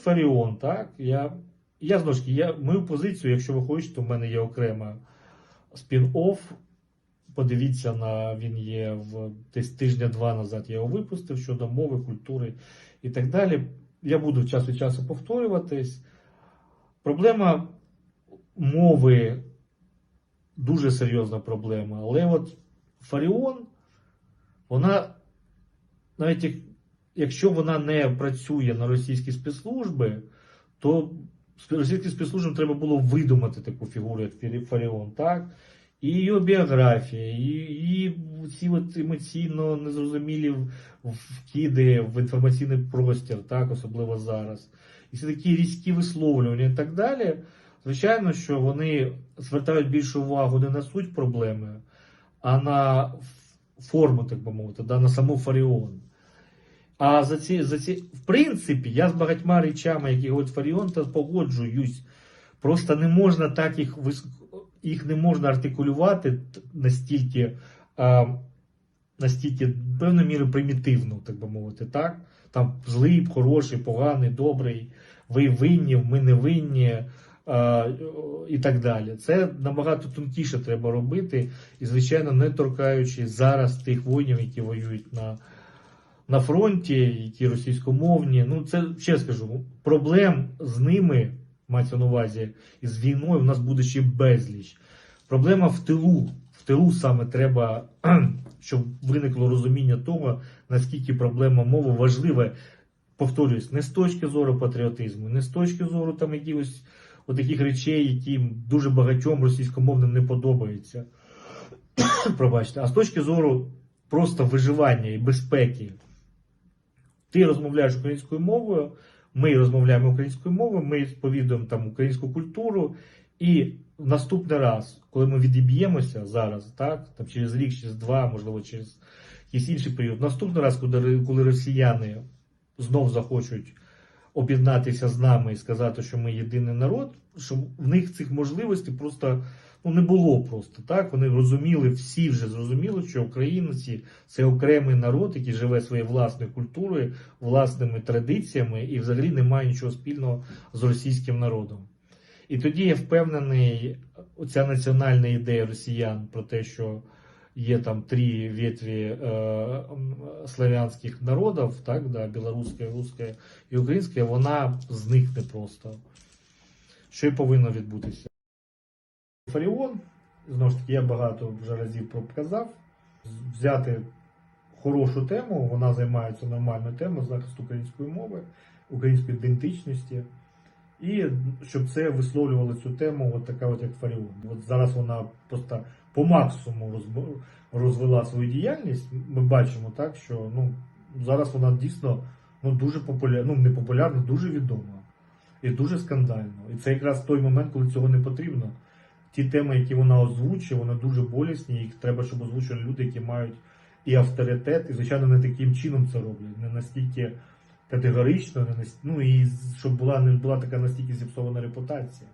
Фаріон, так? Я, я знову ж я, мою позицію, якщо ви хочете, у мене є окрема спін-офф. Подивіться на він є в десь тижня-два назад. Я його випустив щодо мови, культури і так далі. Я буду час від часу повторюватись. Проблема мови дуже серйозна проблема. Але от Фаріон, вона, навіть якщо вона не працює на російські спецслужби, то російським спецслужбам треба було видумати таку фігуру, як Фаріон, так? І її біографія, і, і ці от емоційно незрозумілі вкиди в інформаційний простір, так, особливо зараз. І всі такі різкі висловлювання і так далі. Звичайно, що вони звертають більшу увагу не на суть проблеми, а на форму, так би мовити, на саму Фаріон. А за ці, за ці, в принципі, я з багатьма речами, які говорить Фаріон, та погоджуюсь. Просто не можна так їх їх не можна артикулювати настільки, а, настільки певною мірою примітивно, так би мовити, так? Там злий, хороший, поганий, добрий, ви винні, ми не винні. І так далі. Це набагато тонкіше треба робити, і, звичайно, не торкаючи зараз тих воїнів, які воюють на, на фронті, які російськомовні. Ну, це ще скажу, проблем з ними, мається на увазі, і з війною у нас буде ще безліч. Проблема в тилу. В тилу саме треба, щоб виникло розуміння того, наскільки проблема мови важлива. Повторюсь, не з точки зору патріотизму, не з точки зору там якихось таких речей, які дуже багатьом російськомовним не подобаються. Пробачте, а з точки зору просто виживання і безпеки. Ти розмовляєш українською мовою, ми розмовляємо українською мовою, ми сповідуємо там українську культуру. І наступний раз, коли ми відіб'ємося зараз, так, там через рік, через два, можливо, через якийсь інший період, наступний раз, коли, коли росіяни знов захочуть об'єднатися з нами і сказати, що ми єдиний народ, що в них цих можливостей просто ну, не було просто. так. Вони розуміли, всі вже зрозуміли, що українці це окремий народ, який живе своєю власною культурою, власними традиціями і взагалі не має нічого спільного з російським народом. І тоді я впевнений, оця національна ідея росіян про те, що є там три ветві е, славянських народів, так, да, білоруська, руська і українська, вона зникне просто. Що і повинно відбутися. Фаріон, знову ж таки, я багато вже разів показав, взяти хорошу тему, вона займається нормальною темою захисту української мови, української ідентичності. І щоб це висловлювало цю тему, от така от як Фаріон. От зараз вона просто по максимуму розвела свою діяльність. Ми бачимо так, що ну, зараз вона дійсно ну, дуже популярна, ну не популярна, дуже відома і дуже скандальна. І це якраз той момент, коли цього не потрібно. Ті теми, які вона озвучує, вони дуже болісні. Їх треба, щоб озвучували люди, які мають і авторитет, і звичайно не таким чином це роблять, не настільки категорично, не настільки, ну і щоб була не була така настільки зіпсована репутація.